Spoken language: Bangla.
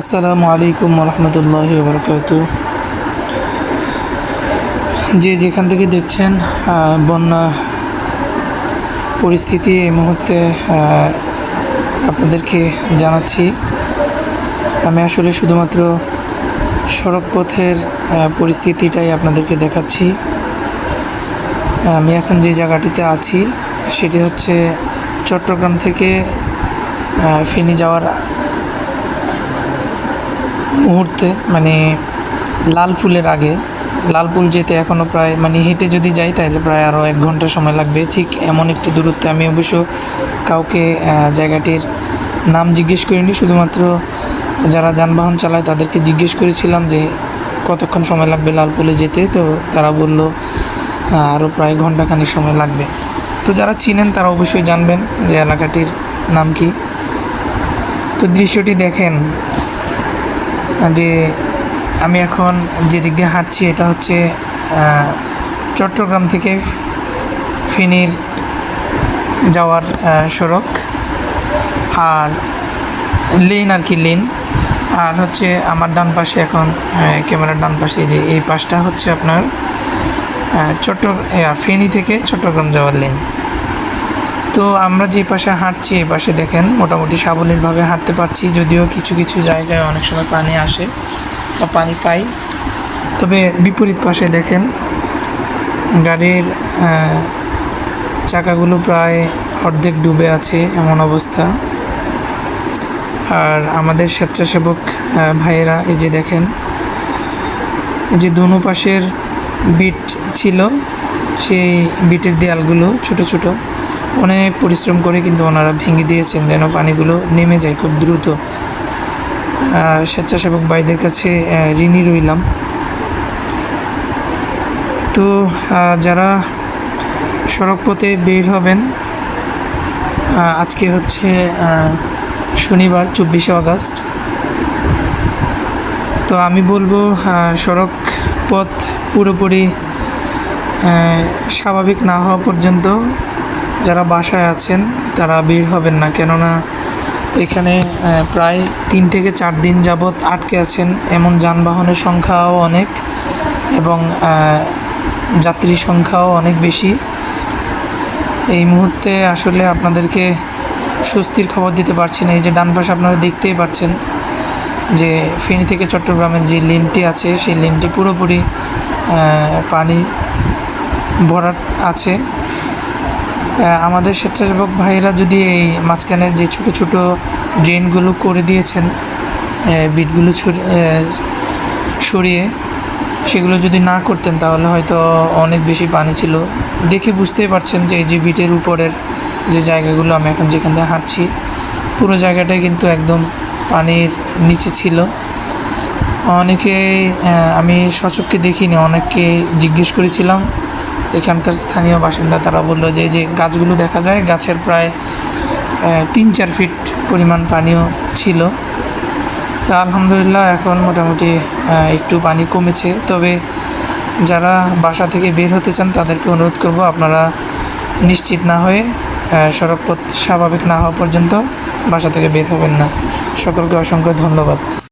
আসসালামু আলাইকুম রহমতুল্লাহ বরকাত যে যেখান থেকে দেখছেন বন্যা পরিস্থিতি এই মুহূর্তে আপনাদেরকে জানাচ্ছি, আমি আসলে শুধুমাত্র সড়ক পথের পরিস্থিতিটাই আপনাদেরকে দেখাচ্ছি। আমি এখন যে জায়গাটিতে আছি, সেটি হচ্ছে চট্টগ্রাম থেকে ফেনী যাওয়ার মুহূর্তে মানে লাল ফুলের আগে, লাল ফুল যেতে এখনও প্রায় মানে হেঁটে যদি যাই তাহলে প্রায় আরও এক ঘণ্টা সময় লাগবে। ঠিক এমন একটি দূরত্বে আমি অবশ্য কাউকে জায়গাটির নাম জিজ্ঞেস করিনি, শুধুমাত্র যারা যানবাহন চালায় তাদেরকে জিজ্ঞেস করেছিলাম যে কতক্ষণ সময় লাগবে লালপুলে যেতে, তো তারা বলল আরও প্রায় ঘন্টাখানিক সময় লাগবে। তো যারা চিনেন তারা অবশ্যই জানবেন যে এলাকাটির নাম কি। তো দৃশ্যটি দেখেন যে আমি এখন যে দিক দিয়ে হাঁটছি, এটা হচ্ছে চট্টগ্রাম থেকে ফেনীর যাওয়ার সড়ক। আর লেন আর কি লেন। আর হচ্ছে আমার ডান পাশে এখন ক্যামেরার ডান পাশে যে, এই পাশটা হচ্ছে আপনার চট্ট ফেনী থেকে চট্টগ্রাম যাওয়ার লেন। তো আমরা যে পাশে হাঁটছি এই পাশে দেখেন মোটামুটি সাবলীলভাবে হাঁটতে পারছি, যদিও কিছু কিছু জায়গায় অনেক সময় পানি আসে বা পানি পাই। তবে বিপরীত পাশে দেখেন গাড়ির চাকাগুলো প্রায় অর্ধেক ডুবে আছে এমন অবস্থা। আর আমাদের স্বেচ্ছাসেবক ভাইয়েরা, এই যে দেখেন, এই যে দুনো পাশের বিট ছিল, সেই বিটের দেয়ালগুলো ছোট ছোট। অনেক পরিশ্রম করে কিন্তু ওনারা ভেঙে দিয়েছেন যেন পানিগুলো নেমে যায় খুব দ্রুত। স্বেচ্ছাসেবক ভাইদের কাছে ঋণী রইলাম। তো যারা সড়ক পথে বের হবেন আজকে হচ্ছে শনিবার, চব্বিশে আগস্ট। তো আমি বলব সড়ক পথ পুরোপুরি স্বাভাবিক না হওয়া পর্যন্ত যারা বাসায় আছেন, তারা বের হবেন না। কেননা এখানে প্রায় তিন থেকে চার দিন যাবৎ আটকে আছেন। এমন যানবাহনের সংখ্যাও অনেক এবং যাত্রী সংখ্যাও অনেক বেশি। এই মুহূর্তে আসলে আপনাদেরকে স্বস্তির খবর দিতে পারছি না। এই যে ডান পাশে আপনারা দেখতেই পাচ্ছেন যে ফেনী থেকে চট্টগ্রামের যে লিনটি আছে, সেই লেনটি পুরোপুরি পানি ভরাট আছে। আমাদের স্বেচ্ছাসেবক ভাইরা যদি এই মাঝখানের যে ছোট ছোট ড্রেনগুলো করে দিয়েছেন বিটগুলো সরিয়ে সেগুলো যদি না করতেন তাহলে হয়তো অনেক বেশি পানি ছিল। দেখে বুঝতেই পারছেন যে এই যে বিটের উপরের যে জায়গাগুলো, আমি এখন যেখান থেকে হাঁটছি, পুরো জায়গাটাই কিন্তু একদম পানির নিচে ছিল। অনেকে আমি সচক্ষে দেখিনি, অনেককে জিজ্ঞেস করেছিলাম এখানকার স্থানীয় বাসিন্দা তারা বলল যে যে গাছগুলো দেখা যায়, গাছের প্রায় তিন চার ফিট পরিমাণ পানিও ছিল। তা আলহামদুলিল্লাহ এখন মোটামুটি একটু পানি কমেছে। তবে যারা বাসা থেকে বের হতে চান, তাদেরকে অনুরোধ করব, আপনারা নিশ্চিত না হয়ে সড়কপথ স্বাভাবিক না হওয়া পর্যন্ত বাসা থেকে বের হবেন না। সকলকে অসংখ্য ধন্যবাদ।